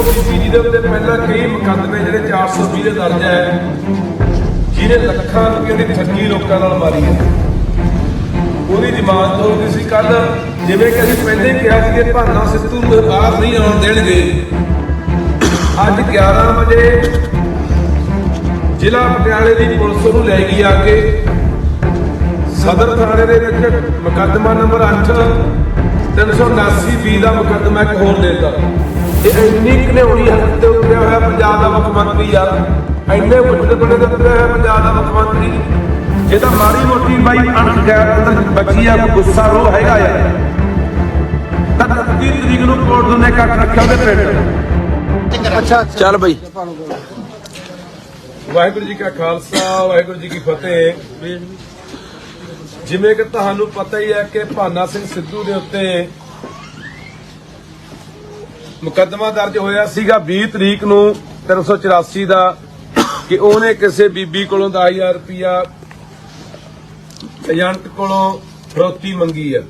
ਉਹ ਦੇ ਉੱਤੇ ਪਹਿਲਾਂ ਕਈ ਮੁਕੱਦਮੇ ਜਿਹੜੇ 420 ਦੇ ਦਰਜ ਹੈ ਜਿਹਨੇ ਲੱਖਾਂ ਰੁਪਏ ਦੀ ਠੱਗੀ ਲੋਕਾਂ ਨਾਲ ਮਾਰੀ ਹੈ। ਉਹਦੀ ਜ਼ਮਾਨਤ ਹੋ ਗਈ ਸੀ ਕੱਲ ਜਿਵੇਂ ਕਿ ਅਸੀਂ ਪਹਿਲੇ ਕਿਹਾ ਸੀ ਕਿ ਭਾਨਾ ਸਿੱਧੂ ਨੂੰ ਬਾਹਰ ਨਹੀਂ ਆਉਣ ਦੇਣਗੇ। ਅੱਜ 11 ਵਜੇ ਜ਼ਿਲ੍ਹਾ ਪਟਿਆਲੇ ਦੀ ਪੁਲਿਸ ਨੂੰ ਲੈ ਗਈ ਆ ਕੇ ਸਦਰ ਥਾਣੇ ਦੇ ਵਿੱਚ ਮੁਕੱਦਮਾ ਨੰਬਰ 8 379 ਬੀ ਦਾ ਮੁਕੱਦਮਾ ਇੱਕ ਹੋਰ ਦੇਤਾ। ਇਹ ਇੰਨੀ ਘਨੇਉਣੀ ਹੱਥ ਤੇ ਉੱਤਰਿਆ ਹੋਇਆ ਪੰਜਾਬ ਦਾ ਮੁੱਖ ਮੰਤਰੀ ਆ। ਇੰਨੇ ਵੱਡੇ ਬਣੇ ਦੇ ਉੱਤਰਿਆ ਹੋਇਆ ਪੰਜਾਬ ਦਾ ਮੁੱਖ ਮੰਤਰੀ। ਜੇ ਤਾਂ ਮਾੜੀ ਮੋਟੀ ਬਾਈ ਅਣਖ ਗੈਰ ਅੰਦਰ ਬੱਚੀ ਆ ਗੁੱਸਾ ਰੋ ਹੈਗਾ ਆ। ਤਾਂ 31 ਤਰੀਕ ਨੂੰ ਕੋਰਟ ਨੇ ਕੱਟ ਰੱਖਿਆ ਉਹਦੇ ਪਿੰਡ। ਅੱਛਾ। ਚੱਲ ਬਈ। ਵਾਹਿਗੁਰੂ ਜੀ ਕਾ ਖਾਲਸਾ ਵਾਹਿਗੁਰੂ ਜੀ ਕੀ ਫਤਿਹ। ਜਿਵੇਂ ਕਿ ਤੁਹਾਨੂੰ ਪਤਾ ਹੀ ਹੈ ਕਿ ਭਾਨਾ ਸਿੰਘ ਸਿੱਧੂ ਦੇ ਉੱਤੇ ਮੁਕੱਦਮਾ ਦਰਜ ਹੋਇਆ ਸੀਗਾ 20 ਤਰੀਕ ਨੂੰ 384 ਦਾ ਕਿ ਉਹਨੇ ਕਿਸੇ ਬੀਬੀ ਕੋਲੋਂ 10000 ਰੁਪਇਆ ਏਜੰਟ ਕੋਲੋਂ ਫਰੋਤੀ ਮੰਗੀ ਆ।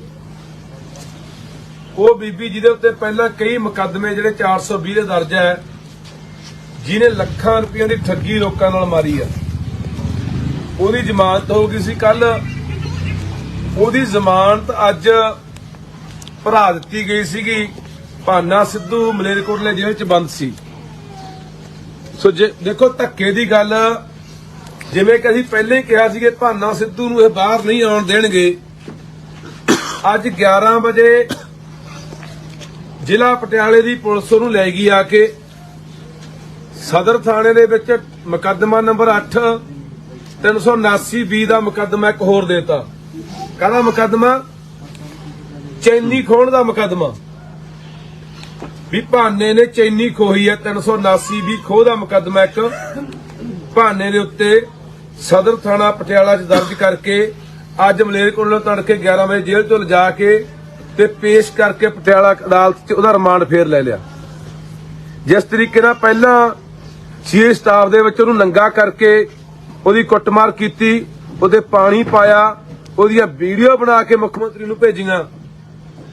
ਉਹ ਬੀਬੀ ਜਿਹਦੇ ਉੱਤੇ ਪਹਿਲਾਂ ਕਈ ਮੁਕੱਦਮੇ ਜਿਹੜੇ 420 ਦੇ ਦਰਜ ਹੈ, ਜਿਹਨੇ ਲੱਖਾਂ ਰੁਪਈਆਂ ਦੀ ਠੱਗੀ ਲੋਕਾਂ ਨਾਲ ਮਾਰੀ ਆ। ਉਹਦੀ ਜ਼ਮਾਨਤ ਹੋ ਗਈ ਸੀ ਕੱਲ ਉਹਦੀ ਜ਼ਮਾਨਤ ਅੱਜ ਭਰਾ ਦਿੱਤੀ ਗਈ ਸੀਗੀ। ਭਾਨਾ ਸਿੱਧੂ ਮਲੇਰਕੋਟਲੇ ਜੇਲ੍ਹ 'ਚ ਬੰਦ ਸੀ। ਸੋ ਜੇ ਦੇਖੋ ਧੱਕੇ ਦੀ ਗੱਲ, ਜਿਵੇਂ ਕਿ ਅਸੀਂ ਪਹਿਲੇ ਹੀ ਕਿਹਾ ਸੀ ਕਿ ਭਾਨਾ ਸਿੱਧੂ ਨੂੰ ਇਹ ਬਾਹਰ ਨਹੀਂ ਆਉਣ ਦੇਣਗੇ, ਅੱਜ 11 ਵਜੇ ਜ਼ਿਲ੍ਹਾ ਪਟਿਆਲੇ ਦੀ ਪੁਲਿਸ ਉਹਨੂੰ ਲੈ ਗਈ ਆ ਕੇ, ਸਦਰ ਥਾਣੇ ਦੇ ਵਿੱਚ ਮੁਕੱਦਮਾ ਨੰਬਰ 8 379 ਬੀ ਦਾ ਮੁਕੱਦਮਾ ਇੱਕ ਹੋਰ ਦੇਤਾ। ਕਾਹਦਾ ਮੁਕੱਦਮਾ? ਚੈਨੀ ਖੋਣ ਦਾ ਮੁਕੱਦਮਾ। ਵੀ ਭਾਨੇ ਨੇ ਚੈਨੀ ਖੋਹੀ ਹੈ 379 ਵੀ ਖੋਹ ਦਾ ਮੁਕੱਦਮਾ ਇੱਕ। ਭਾਨੇ ਦੇ ਉੱਤੇ ਸਦਰ ਥਾਣਾ ਪਟਿਆਲਾ 'ਚ ਦਰਜ ਕਰਕੇ ਅੱਜ ਮਲੇਰਕੋਟਲੇ ਤੜਕੇ 11 ਵਜੇ ਜੇਲ੍ਹ ਤੋਂ ਲਿਜਾ ਕੇ ਤੇ ਪੇਸ਼ ਕਰਕੇ ਪਟਿਆਲਾ ਅਦਾਲਤ 'ਚ ਉਹਦਾ ਰਿਮਾਂਡ ਫੇਰ ਲੈ ਲਿਆ। ਜਿਸ ਤਰੀਕੇ ਨਾਲ ਪਹਿਲਾਂ ਸੀਏ ਸਟਾਫ ਦੇ ਵਿੱਚ ਉਹਨੂੰ ਨੰਗਾ ਕਰਕੇ ਉਹਦੀ ਕੁੱਟਮਾਰ ਕੀਤੀ, ਉਹਦੇ ਪਾਣੀ ਪਾਇਆ, ਉਹਦੀਆਂ ਵੀਡੀਓ ਬਣਾ ਕੇ ਮੁੱਖ ਮੰਤਰੀ ਨੂੰ ਭੇਜੀਆਂ।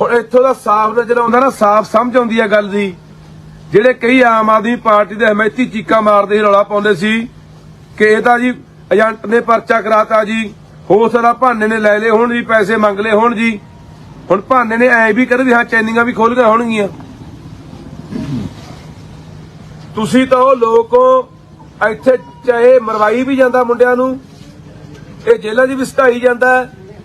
ਹੁਣ ਇੱਥੋਂ ਦਾ ਸਾਫ਼ ਨਜ਼ਰ ਆਉਂਦਾ ਨਾ, ਸਾਫ਼ ਸਮਝ ਆਉਂਦੀ ਹੈ ਗੱਲ ਦੀ। ਜਿਹੜੇ ਕਈ ਆਮ ਆਦਮੀ ਪਾਰਟੀ ਦੇ ਹਮਾਇਤੀ ਚੀਕਾਂ ਮਾਰਦੇ ਰੌਲਾ ਪਾਉਂਦੇ ਸੀ ਕਿ ਇਹ ਤਾਂ ਜੀ ਏਜੰਟ ਨੇ ਪਰਚਾ ਕਰਾਤਾ ਜੀ ਹੋ ਸਕਦਾ ਭਾਨੇ ਨੇ ਲੈ ਲਏ, ਹੋਣ ਜੀ ਪੈਸੇ ਮੰਗ ਲਏ, ਹੋਣ ਜੀ। ਹੁਣ ਭਾਨੇ ਨੇ ਐ ਵੀ ਕਰ ਵੀ ਹਾਂ ਚੈਨੀਆਂ ਵੀ ਖੋਲ ਗਏ ਹੋਣਗੀਆਂ। ਤੁਸੀਂ ਤਾਂ ਉਹ ਲੋਕ ਇੱਥੇ ਚਾਹੇ ਮਰਵਾਈ ਵੀ ਜਾਂਦਾ ਮੁੰਡਿਆਂ ਨੂੰ, ਇਹ ਜੇਲ੍ਹਾਂ 'ਚ ਵੀ ਸਟਾਈ ਜਾਂਦਾ।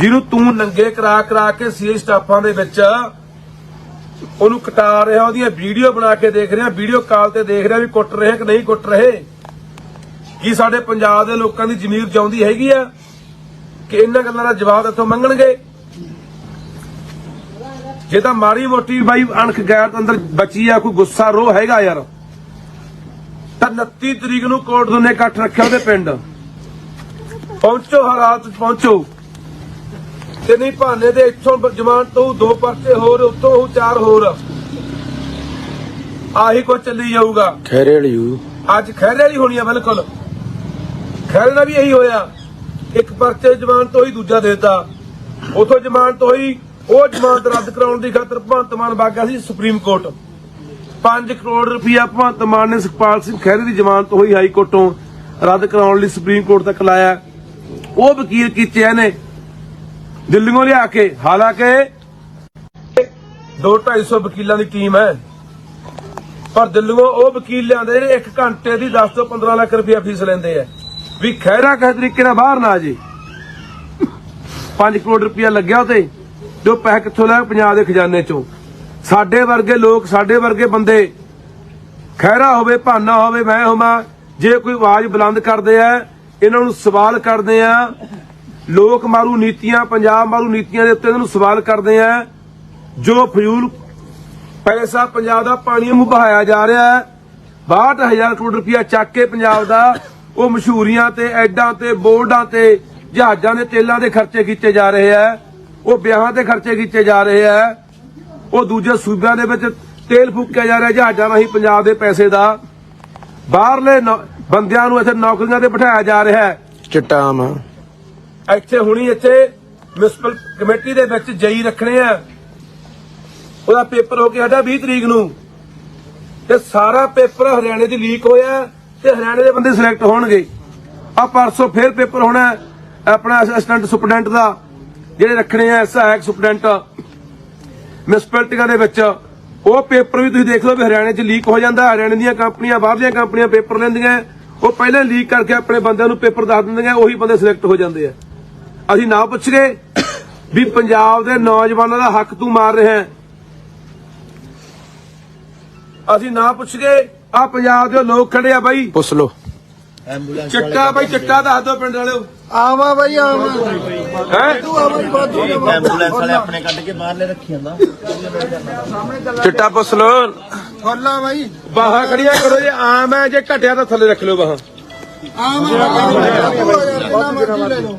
ਜਿਹਨੂੰ ਤੂੰ ਨੰਗੇ ਕਰਾ ਕਰਾ ਕੇ ਸੀ ਸਟਾਫਾਂ ਦੇ ਵਿੱਚ, ਉਹਨੂੰ ਕਟਾ ਰਿਹਾ, ਉਹਦੀਆਂ ਵੀਡੀਓ ਬਣਾ ਕੇ ਦੇਖ ਰਿਹਾ, ਵੀਡੀਓ ਕਾਲ ਤੇ ਦੇਖ ਰਿਹਾ ਵੀ ਕੁੱਟ ਰਹੇ ਕਿ ਨਹੀਂ ਕੁੱਟ ਰਹੇ। ਕੀ ਸਾਡੇ ਪੰਜਾਬ ਦੇ ਲੋਕਾਂ ਦੀ ਜ਼ਮੀਰ ਜਾਉਂਦੀ ਹੈਗੀ ਆ ਕਿ ਇਹਨਾਂ ਗੱਲਾਂ ਦਾ ਜਵਾਬ ਇੱਥੋਂ ਮੰਗਣਗੇ? ਜੇ ਤਾਂ ਮਾੜੀ ਮੋਟੀ ਬਾਈ ਅਣਖ ਗੈਰ ਅੰਦਰ ਬਚੀ ਆ, ਕੋਈ ਗੁੱਸਾ ਰੋ ਹੈਗਾ ਯਾਰ। ਤਾਂ 29 ਤਰੀਕ ਨੂੰ ਕੋਰਟ ਦੋਨੇ ਇਕੱਠ ਰੱਖਿਆ ਉਹਦੇ ਪਿੰਡ। ਪਹੁੰਚੋ ਹਾਲਾਤ ਪਹੁੰਚੋ। ਤੇ ਨਹੀਂ ਭਾਨੇ ਦੇ ਇੱਥੋਂ ਜ਼ਮਾਨਤ ਤੋਂ ਦੋ ਪਰਚੇ ਹੋਰ ਉੱਤੋਂ ਉਹ ਚਾਰ ਹੋਰ। ਆਹੀ ਕੁਝ ਚੱਲੀ ਜਾਊਗਾ। ਖੈਰੇ ਵਾਲੀ ਅੱਜ ਖੈਰੇ ਵਾਲੀ ਹੋਣੀ ਆ ਬਿਲਕੁਲ। ਖੈਰੇ ਨਾਲ ਵੀ ਇਹੀ ਹੋਇਆ। ਇੱਕ ਪਰਚੇ ਜ਼ਮਾਨਤ ਤੋਂ ਹੀ ਦੂਜਾ ਦੇਤਾ। ਉਥੋਂ ਜ਼ਮਾਨਤ ਹੋਈ ਉਹ ਜ਼ਮਾਨਤ ਰੱਦ ਕਰਾਉਣ ਦੀ ਖਾਤਰ ਭਗਵੰਤ ਮਾਨ ਬਾਗਾ ਸੀ ਸੁਪਰੀਮ ਕੋਰਟ। 5 ਕਰੋੜ ਰੁਪਇਆ ਭਗਵੰਤ ਮਾਨ ਨੇ ਸੁਖਪਾਲ ਸਿੰਘ ਖਹਿਰੇ ਦੀ ਜ਼ਮਾਨਤ ਹੋਈ ਹਾਈ ਕੋਰਟੋਂ ਰੱਦ ਕਰਾਉਣ ਲਈ ਸੁਪਰੀਮ ਕੋਰਟ ਤੱਕ ਲਾਇਆ। ਉਹ ਵਕੀਲ ਕੀਤੇ ਇਹਨੇ। ਦਿੱਲੀੋਂ ਲਿਆ ਕੇ, ਹਾਲਾਂਕਿ 2-250 ਵਕੀਲਾਂ ਦੀ ਟੀਮ ਹੈ। ਪਰ ਦਿੱਲੀੋਂ ਉਹ ਵਕੀਲ ਲਿਆਂਦੇ ਜਿਹੜੇ 1 ਘੰਟੇ ਦੀ 10 ਤੋਂ 15 ਲੱਖ ਰੁਪਇਆ ਫੀਸ ਲੈਂਦੇ ਆ। ਵੀ ਖੈਰਾ ਕਿਸੇ ਤਰੀਕੇ ਨਾਲ ਬਾਹਰ ਨਾ ਆ ਜੇ। 5 ਕਰੋੜ ਰੁਪਇਆ ਲੱਗਿਆ ਉਤੇ ਤੇ ਉਹ ਪੈਸੇ ਕਿੱਥੋਂ ਲਿਆ ਪੰਜਾਬ ਦੇ ਖਜ਼ਾਨੇ ਚੋਂ। ਸਾਡੇ ਵਰਗੇ ਲੋਕ, ਸਾਡੇ ਵਰਗੇ ਬੰਦੇ, ਖੈਰਾ ਹੋਵੇ, ਭਾਨਾ ਹੋਵੇ, ਮੈਂ ਹੋਵਾਂ, ਜੇ ਕੋਈ ਆਵਾਜ਼ ਬੁਲੰਦ ਕਰਦੇ ਆ, ਇਹਨਾਂ ਨੂੰ ਸਵਾਲ ਕਰਦੇ ਆ ਲੋਕ ਮਾਰੂ ਨੀਤੀਆਂ, ਪੰਜਾਬ ਮਾਰੂ ਨੀਤੀਆਂ ਦੇ ਉੱਤੇ ਇਹਨਾਂ ਨੂੰ ਸਵਾਲ ਕਰਦੇ ਆ। ਜੋ ਫਜ਼ੂਲ ਪੈਸਾ ਪੰਜਾਬ ਦਾ ਪਾਣੀ ਨੂੰ ਬਹਾਇਆ ਜਾ ਰਿਹਾ ਹੈ 62000 ਕਰੋੜ ਰੁਪਇਆ ਚੱਕ ਕੇ ਪੰਜਾਬ ਦਾ, ਉਹ ਮਸ਼ਹੂਰੀਆਂ ਤੇ, ਐਡਾਂ ਤੇ, ਬੋਰਡਾਂ ਤੇ, ਜਹਾਜ਼ਾਂ ਦੇ ਤੇਲਾਂ ਦੇ ਖਰਚੇ ਕੀਤੇ ਜਾ ਰਹੇ ਆ ਉਹ ਵਿਆਹਾਂ ਤੇ ਖਰਚੇ ਕੀਤੇ ਜਾ ਰਹੇ ਆ ਉਹ ਦੂਜੇ ਸੂਬਿਆਂ ਦੇ ਵਿੱਚ ਤੇਲ ਫੂਕਿਆ ਜਾ ਰਿਹਾ, ਜਹਾਜ਼ਾਂ ਰਾਹੀਂ ਪੰਜਾਬ ਦੇ ਪੈਸੇ ਦਾ। ਬਾਹਰਲੇ ਬੰਦਿਆਂ ਨੂੰ ਇੱਥੇ ਨੌਕਰੀਆਂ ਤੇ ਬਿਠਾਇਆ ਜਾ ਰਿਹਾ ਹੈ। ਚਿੱਟਾ ਇੱਥੇ ਹੁਣੀ ਇੱਥੇ ਮਿਊਨਿਸਪਲ ਕਮੇਟੀ ਦੇ ਵਿੱਚ ਜਈ ਰੱਖਣੇ ਆ। ਉਹਦਾ ਪੇਪਰ ਹੋ ਕੇ ਸਾਡਾ 20 ਤਰੀਕ ਨੂੰ। ਤੇ ਸਾਰਾ ਪੇਪਰ ਹਰਿਆਣੇ 'ਚ ਲੀਕ ਹੋਇਆ ਤੇ ਹਰਿਆਣੇ ਦੇ ਬੰਦੇ ਸਿਲੈਕਟ ਹੋਣਗੇ। ਆ ਪਰਸੋਂ ਫੇਰ ਪੇਪਰ ਹੋਣਾ ਆਪਣਾ ਅਸਿਸਟੈਂਟ ਸੁਪਰਡੈਂਟ ਦਾ ਜਿਹੜੇ ਰੱਖਣੇ ਆ, ਸਹਾਇਕ ਸੁਪਰਡੈਂਟ ਮਿਊਨਿਸਪੈਲਿਟੀਆਂ ਦੇ ਵਿੱਚ। ਉਹ ਪੇਪਰ ਵੀ ਤੁਸੀਂ ਦੇਖ ਲਓ ਵੀ ਹਰਿਆਣੇ 'ਚ ਲੀਕ ਹੋ ਜਾਂਦਾ। ਹਰਿਆਣੇ ਦੀਆਂ ਕੰਪਨੀਆਂ ਬਾਹਰ ਦੀਆਂ ਕੰਪਨੀਆਂ ਪੇਪਰ ਲੈਂਦੀਆਂ। ਉਹ ਪਹਿਲਾਂ ਲੀਕ ਕਰਕੇ ਆਪਣੇ ਬੰਦਿਆਂ ਨੂੰ ਪੇਪਰ ਦੱਸ ਦਿੰਦੀਆਂ, ਉਹੀ ਬੰਦੇ ਸਿਲੈਕਟ ਹੋ ਜਾਂਦੇ ਆ। ਅਸੀਂ ਨਾ ਪੁੱਛ ਗਏ ਵੀ ਪੰਜਾਬ ਦੇ ਨੌਜਵਾਨਾਂ ਦਾ ਹੱਕ ਤੂੰ ਮਾਰ ਰਿਹਾ ਹੈ। ਅਸੀਂ ਨਾ ਪੁੱਛ ਗਏ ਆ ਪੰਜਾਬ ਦੇ ਲੋਕ ਖੜੇ ਆ ਬਾਈ। ਪੁੱਛ ਲੋ ਚਿੱਟਾ ਬਾਈ ਚਿੱਟਾ ਦੱਸ ਦਿਓ ਪਿੰਡ ਵਾਲਿਓ। ਆਵਾ ਬਾਈ ਆਵਾ। ਹੈ? ਤੂੰ ਆਵਾ ਬਾਦੂ ਐਂਬੂਲੈਂਸ ਵਾਲੇ ਆਪਣੇ ਕੱਢ ਕੇ ਬਾਹਰਲੇ ਰੱਖੀ ਜਾਂਦਾ। ਚਿੱਟਾ ਪੁੱਛ ਲੋ ਫੱਲਾ ਬਾਈ। ਬਾਹਾਂ ਖੜੀਆਂ ਕਰੋ ਜੇ ਆਮ ਹੈ ਜੇ ਘਟਿਆ ਤਾਂ ਥੱਲੇ ਰੱਖ ਲਿਓ ਬਾਹਾਂ। ਆਵਾ ਬਾਈ ਜਿੰਨਾ ਮਰਜ਼ੀ ਲੈ ਲਓ।